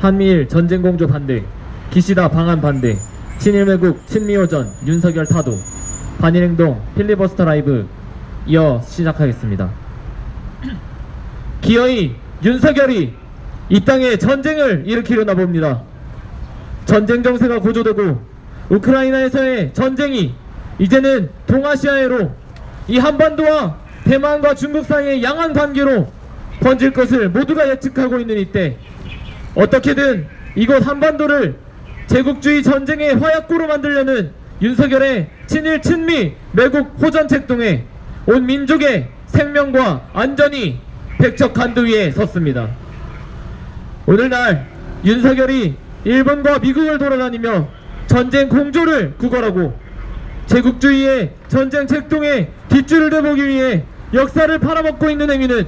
한미일 전쟁 공조 반대, 기시다 방한 반대, 친일 매국 친미호전 윤석열 타도, 반일 행동 필리버스터 라이브 이어 시작하겠습니다. 기어이 윤석열이 이 땅에 전쟁을 일으키려나 봅니다. 전쟁 정세가 고조되고 우크라이나에서의 전쟁이 이제는 동아시아해로 이 한반도와 대만과 중국 사이의 양안 관계로 번질 것을 모두가 예측하고 있는 이때 어떻게든 이곳 한반도를 제국주의 전쟁의 화약고로 만들려는 윤석열의 친일 친미 매국 호전 책 동에 온 민족의 생명과 안전이 백척한도 위에 섰습니다. 오늘날 윤석열이 일본과 미국을 돌아다니며 전쟁 공조를 구걸하고 제국주의의 전쟁 책동에 뒷줄을 대보기 위해 역사를 팔아먹고 있는 행위는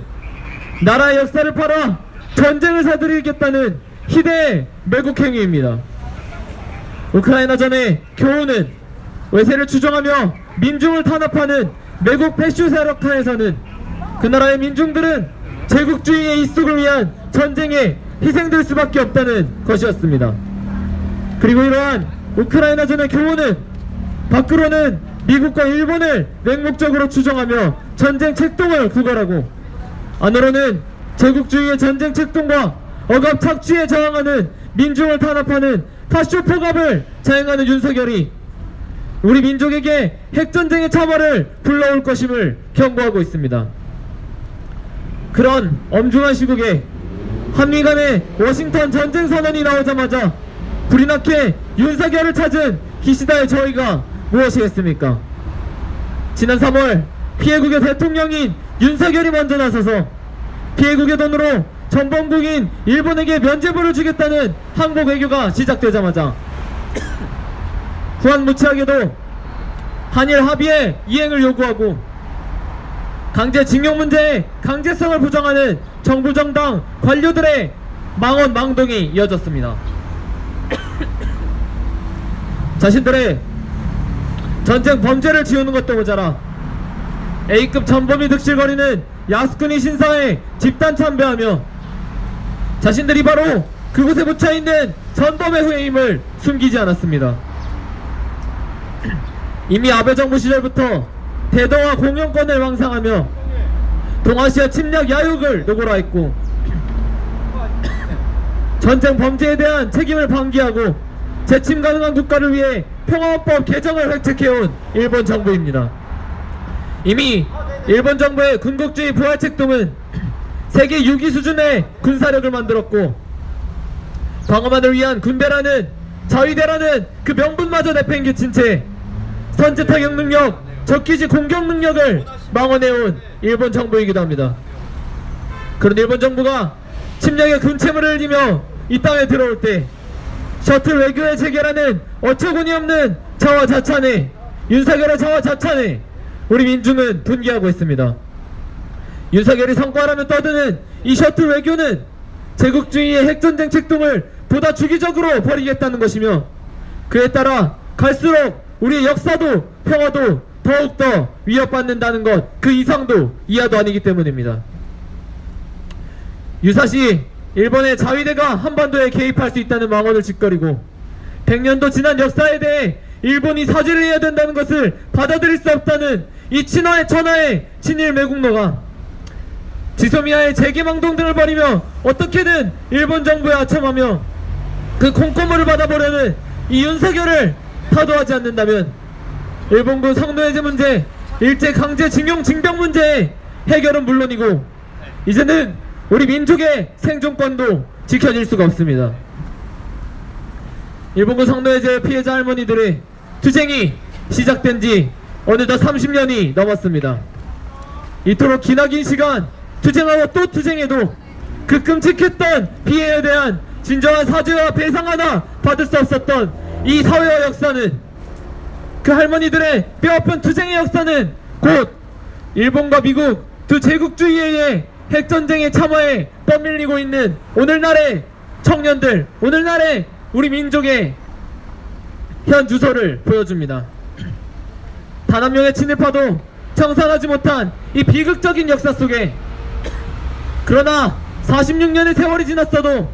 나라의 역사를 팔아 전쟁을 사들이겠다는 희대의 매국 행위입니다. 우크라이나 전의 교훈은 외세를 추종하며 민중을 탄압하는 매국 패슈 세력 하에서는 그 나라의 민중들은 제국주의의 입속을 위한 전쟁에 희생될 수밖에 없다는 것이었습니다. 그리고 이러한 우크라이나 전의 교훈은 밖으로는 미국과 일본을 맹목적으로 추종하며 전쟁 책동을 구걸하고 안으로는 제국주의의 전쟁 책동과 억압 착취에 저항하는 민중을 탄압하는 파쇼 포갑을 자행하는 윤석열이 우리 민족에게 핵전쟁의 참화를 불러올 것임을 경고하고 있습니다. 그런 엄중한 시국에 한미 간의 워싱턴 전쟁 선언이 나오자마자 불이 나게 윤석열을 찾은 기시다의 저희가 무엇이겠습니까? 지난 3월 피해국의 대통령인 윤석열이 먼저 나서서 피해국의 돈으로 전범국인 일본에게 면제부를 주겠다는 한국 외교가 시작되자마자 후한무치하게도 한일 합의의 이행을 요구하고 강제징용 문제의 강제성을 부정하는 정부 정당 관료들의 망언 망동이 이어졌습니다. 자신들의 전쟁 범죄를 지우는 것도 모자라 A급 전범이 득실거리는 야스쿠니 신사에 집단 참배하며 자신들이 바로 그곳에 묻혀 있는 전범의 후임을 숨기지 않았습니다. 이미 아베 정부 시절부터 대동아 공영권을 왕상하며 동아시아 침략 야욕을 노골화했고 전쟁 범죄에 대한 책임을 방기하고 재침 가능한 국가를 위해 평화헌법 개정을 획책해온 일본 정부입니다. 이미 일본 정부의 군국주의 부활 책동은 세계 6위 수준의 군사력을 만들었고 방어만을 위한 군대라는 자위대라는 그 명분마저 내팽개친 채 선제 타격 능력, 적기지 공격 능력을 망언해온 일본 정부이기도 합니다. 그런 일본 정부가 침략의 근체물을 흘리며 이 땅에 들어올 때 셔틀 외교의 체계라는 어처구니 없는 자화 자찬에 윤석열의 자화 자찬에 우리 민중은 분개하고 있습니다. 윤석열이 성과라면 떠드는 이 셔틀 외교는 제국주의의 핵전쟁 책동을 보다 주기적으로 벌이겠다는 것이며 그에 따라 갈수록 우리의 역사도 평화도 더욱더 위협받는다는 것 그 이상도 이하도 아니기 때문입니다. 유사시 일본의 자위대가 한반도에 개입할 수 있다는 망언을 짓거리고 100년도 지난 역사에 대해 일본이 사죄를 해야 된다는 것을 받아들일 수 없다는 이 친화의 천하의 친일 매국노가 지소미아의 재개망동 등을 벌이며 어떻게든 일본 정부에 아첨하며 그 콩고물을 받아보려는 이 윤석열을 타도하지 않는다면 일본군 성노예제 문제, 일제 강제 징용 징병 문제의 해결은 물론이고 이제는 우리 민족의 생존권도 지켜질 수가 없습니다. 일본군 성노예제 피해자 할머니들의 투쟁이 시작된 지 어느덧 30년이 넘었습니다. 이토록 기나긴 시간 투쟁하고 또 투쟁해도 그 끔찍했던 피해에 대한 진정한 사죄와 배상 하나 받을 수 없었던 이 사회와 역사는 그 할머니들의 뼈아픈 투쟁의 역사는 곧 일본과 미국 두 제국주의에 의해 핵전쟁의 참화에 떠밀리고 있는 오늘날의 청년들 오늘날의 우리 민족의 현 주소를 보여줍니다. 단 한 명의 친일파도 청산하지 못한 이 비극적인 역사 속에. 그러나 46년의 세월이 지났어도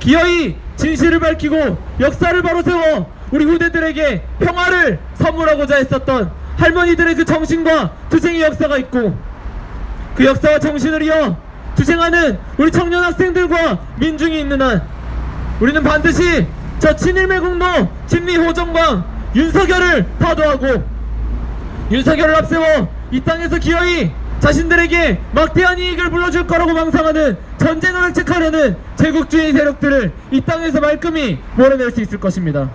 기어이 진실을 밝히고 역사를 바로 세워 우리 후대들에게 평화를 선물하고자 했었던 할머니들의 그 정신과 투쟁의 역사가 있고 그 역사와 정신을 이어 투쟁하는 우리 청년 학생들과 민중이 있는 한 우리는 반드시 저 친일매국노 진미호정광 윤석열을 파도하고 윤석열을 앞세워 이 땅에서 기어이 자신들에게 막대한 이익을 불러줄 거라고 망상하는 전쟁을 획책하려는 제국주의 세력들을 이 땅에서 말끔히 몰아낼 수 있을 것입니다.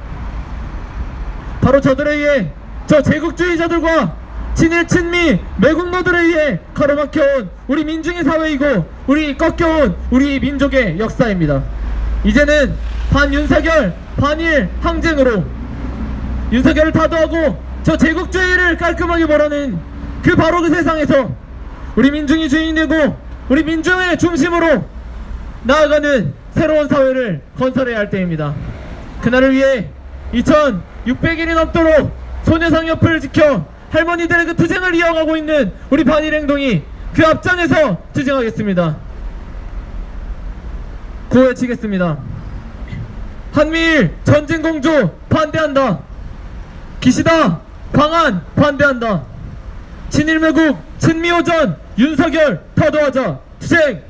바로 저들에 의해 저 제국주의자들과 친일 친미 매국노들에 의해 가로막혀온 우리 민중의 사회이고 우리 꺾여온 우리 민족의 역사입니다. 이제는 반윤석열 반일 항쟁으로 윤석열을 타도하고 저 제국주의를 깔끔하게 몰아낸 그 바로 그 세상에서 우리 민중이 주인이 되고 우리 민중의 중심으로 나아가는 새로운 사회를 건설해야 할 때입니다. 그날을 위해 2600일이 넘도록 소녀상 옆을 지켜 할머니들의 그 투쟁을 이어가고 있는 우리 반일 행동이 그 앞장에서 투쟁하겠습니다. 구호외치겠습니다. 한미일 전쟁 공조 반대한다. 기시다 방한 반대한다. 친일매국 친미호전 윤석열 타도하자 투쟁